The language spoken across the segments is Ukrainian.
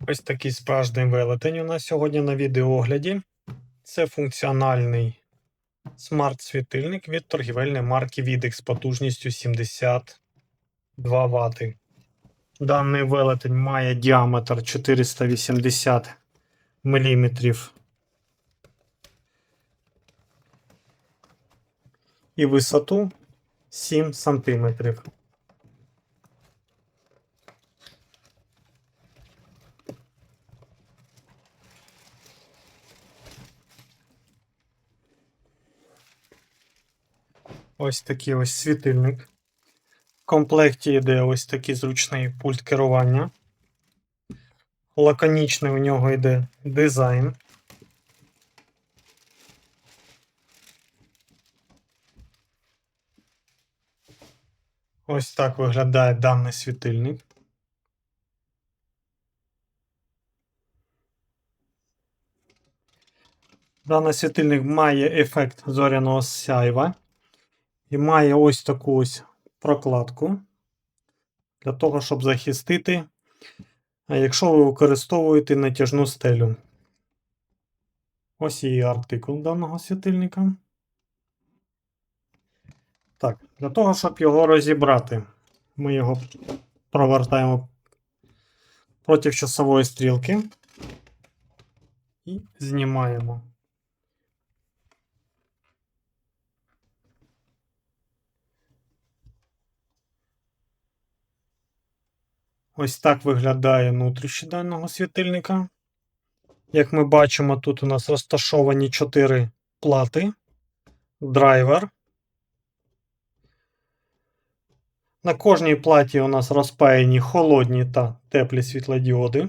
Ось такий справжній велетень у нас сьогодні на відеоогляді. Це функціональний смарт-світильник від торгівельної марки Videx з потужністю 72 Вт. Даний велетень має діаметр 480 мм. І висоту 7 см. Ось такий ось світильник. В комплекті йде ось такий зручний пульт керування. Лаконічний у нього йде дизайн. Ось так виглядає даний світильник. Даний світильник має ефект зоряного сяйва. І має ось таку ось прокладку для того, щоб захистити, якщо ви використовуєте натяжну стелю. Ось її артикул даного світильника. Так, для того, щоб його розібрати, ми його провертаємо проти часової стрілки і знімаємо. Ось так виглядає внутрішній даного світильника. Як ми бачимо, тут у нас розташовані 4 плати, драйвер. На кожній платі у нас розпаяні холодні та теплі світлодіоди.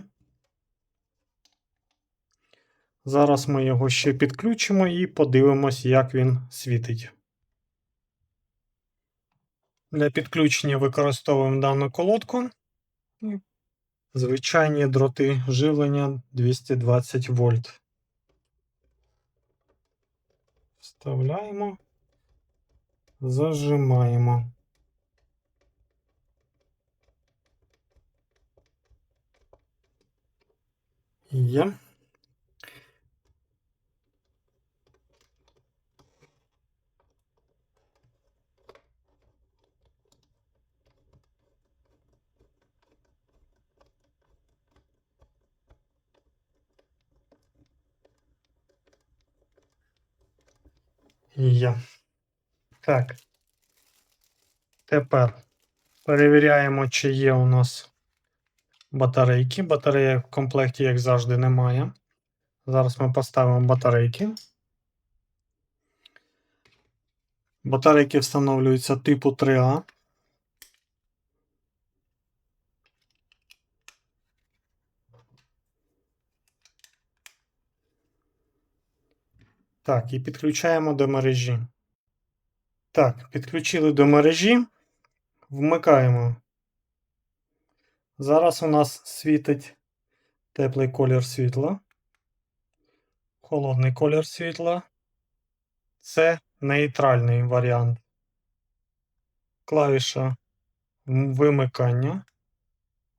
Зараз ми його ще підключимо і подивимось, як він світить. Для підключення використовуємо дану колодку. Звичайні дроти живлення 220 вольт. Вставляємо, зажимаємо. Є. Є. Так. Тепер перевіряємо, чи є у нас батарейки. Батареї в комплекті, як завжди, немає. Зараз ми поставимо батарейки. Батарейки встановлюються типу 3А. Так, і підключаємо до мережі. Так, підключили до мережі. Вмикаємо. Зараз у нас світить теплий колір світла. Холодний колір світла. Це нейтральний варіант. Клавіша вимикання.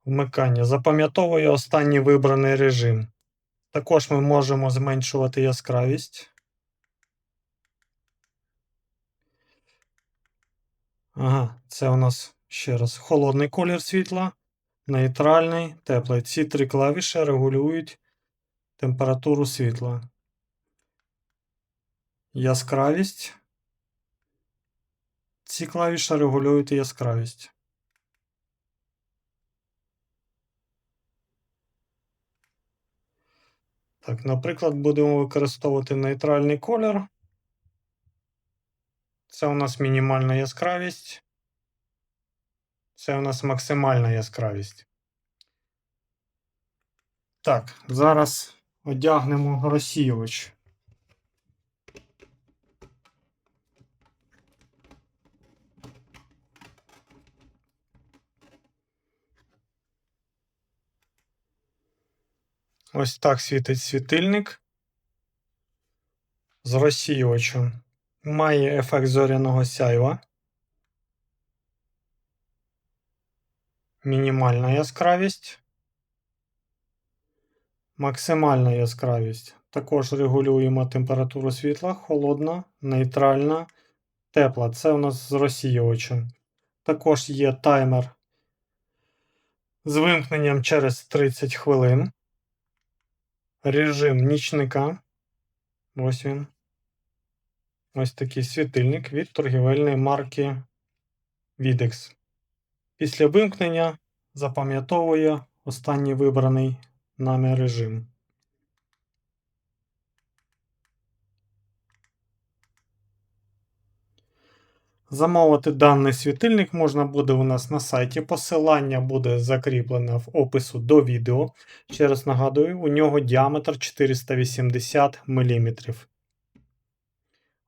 Вмикання. Запам'ятовує останній вибраний режим. Також ми можемо зменшувати яскравість. Ага, це у нас ще раз холодний колір світла, нейтральний, теплий. Ці три клавіші регулюють температуру світла. Яскравість. Ці клавіші регулюють яскравість. Так, наприклад, будемо використовувати нейтральний колір. Це у нас мінімальна яскравість. Це у нас максимальна яскравість. Так, зараз одягнемо розсіювач. Ось так світить світильник з розсіювачем. Має ефект зоряного сяйва. Мінімальна яскравість. Максимальна яскравість. Також регулюємо температуру світла, холодна, нейтральна, тепла. Це у нас з розсіювачем. Також є таймер з вимкненням через 30 хвилин. Режим нічника. Ось він. Ось такий світильник від торгівельної марки Videx. Після вимкнення запам'ятовує останній вибраний нами режим. Замовити даний світильник можна буде у нас на сайті. Посилання буде закріплене в опису до відео. Ще раз нагадую, у нього діаметр 480 мм.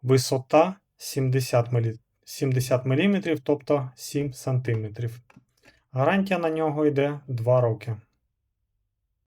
Висота 70 мм, 70 мм тобто 7 см. Гарантія на нього йде 2 роки.